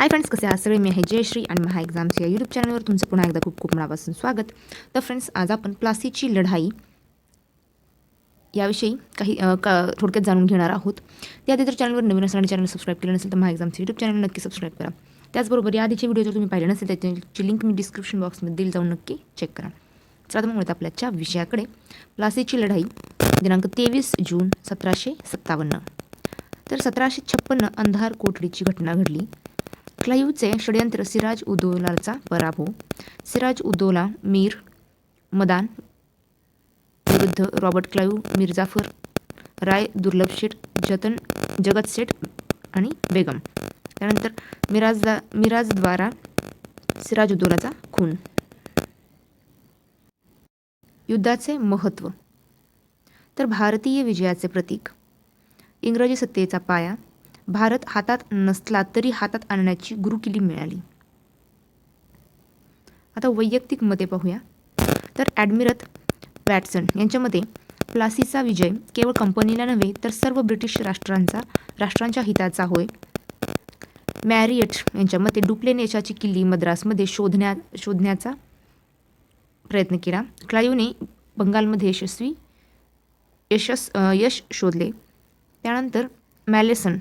Hi friends कसे आहात? सगळे मी आहे जयश्री आणि महा एक्झाम्स या यूट्यूब चॅनलवर तुमचं पुन्हा एकदा खूप खूप मनापासून स्वागत. तर फ्रेंड्स आज आपण प्लासीची लढाई याविषयी काही का थोडक्यात जाणून घेणार आहोत. त्याआधी जर चॅनलवर नवीन असेल आणि चॅनल सबस्क्राईब केलं नसेल तर महा एक्झाम्स यूट्यूब चॅनल नक्की सबस्क्राईब करा. त्याचबरोबर या आधीचे व्हिडिओ जर तुम्ही पाहिले नसेल त्याची लिंक मी डिस्क्रिप्शन बॉक्समध्ये दिली जाऊन नक्की चेक करा. चला तर मग आपल्याच्या विषयाकडे. प्लासीची लढाई दिनांक तेवीस जून सतराशे सत्तावन्न. तर सतराशे छप्पन्न अंधार कोठडीची घटना घडली. क्लाईवचे षडयंत्र सिराज उदोलाचा पराभव. सिराज उदोला मीर मदान विरुद्ध रॉबर्ट क्लाईव्ह मिर्जाफर राय दुर्लभ शेठ जतन जगत शेठ आणि बेगम. त्यानंतर मिराजदा मिराजद्वारा सिराज उद्दौलाचा खून. युद्धाचे महत्त्व तर भारतीय विजयाचे प्रतीक. इंग्रजी सत्तेचा पाया. भारत हातात नसला तरी हातात आणण्याची गुरुकिल्ली मिळाली. आता वैयक्तिक मते पाहूया. तर ॲडमिरत वॅटसन यांच्या मते प्लासीचा विजय केवळ कंपनीला नव्हे तर सर्व ब्रिटिश राष्ट्रांचा राष्ट्रांच्या हिताचा होय. मॅरियट यांच्या मते डुप्लेन यशाची किल्ली मद्रासमध्ये शोधण्या शोधण्याचा प्रयत्न केला. क्लायूने बंगालमध्ये यशस्वी यशस यश शोधले. त्यानंतर मॅलेसन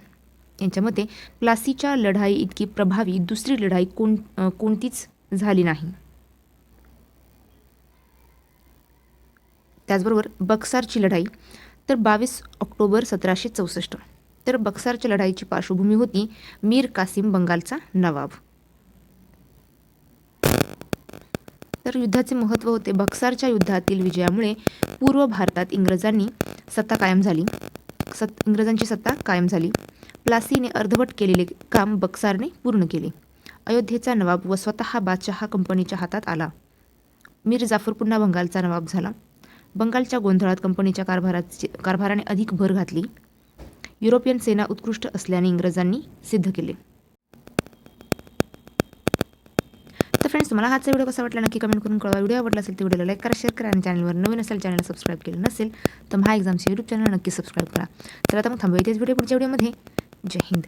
यांच्या मते प्लासीच्या लढाई इतकी प्रभावी दुसरी लढाई कोण कोणतीच झाली नाही. त्याचबरोबर बक्सारची लढाई तर बावीस ऑक्टोबर सतराशे चौसष्ट. तर बक्सारच्या लढाईची पार्श्वभूमी होती मीर कासिम बंगालचा नवाब. तर युद्धाचे महत्त्व होते बक्सारच्या युद्धातील विजयामुळे पूर्व भारतात इंग्रजांनी सत्ता कायम झाली. सत इंग्रजांची सत्ता कायम झाली. प्लासीने अर्धवट केलेले काम बक्सारने पूर्ण केले. अयोध्येचा नवाब व स्वतः बादशहा कंपनीच्या हातात आला. मीर जाफर पुन्हा बंगालचा नवाब झाला. बंगालच्या गोंधळात कंपनीच्या कारभाराची कारभाराने अधिक भर घातली. युरोपियन सेना उत्कृष्ट असल्याने इंग्रजांनी सिद्ध केले. तर फ्रेंड्स तुम्हाला हाचा व्हिडिओ कसा वाटला नक्की कमेंट करून कळवा. व्हिडिओ आवडला असेल तर व्हिडिओला लाईक करा शेअर करा आणि चॅनलवर नवीन असेल चॅनल सबस्क्राईब केलं नसेल तर महा एक्झामचे यूट्यूब चॅनल नक्की सबस्क्राईब करा. तर आता मग थांबूया इथेच व्हिडिओ पुढच्या व्हिडिओमध्ये जय हिंद.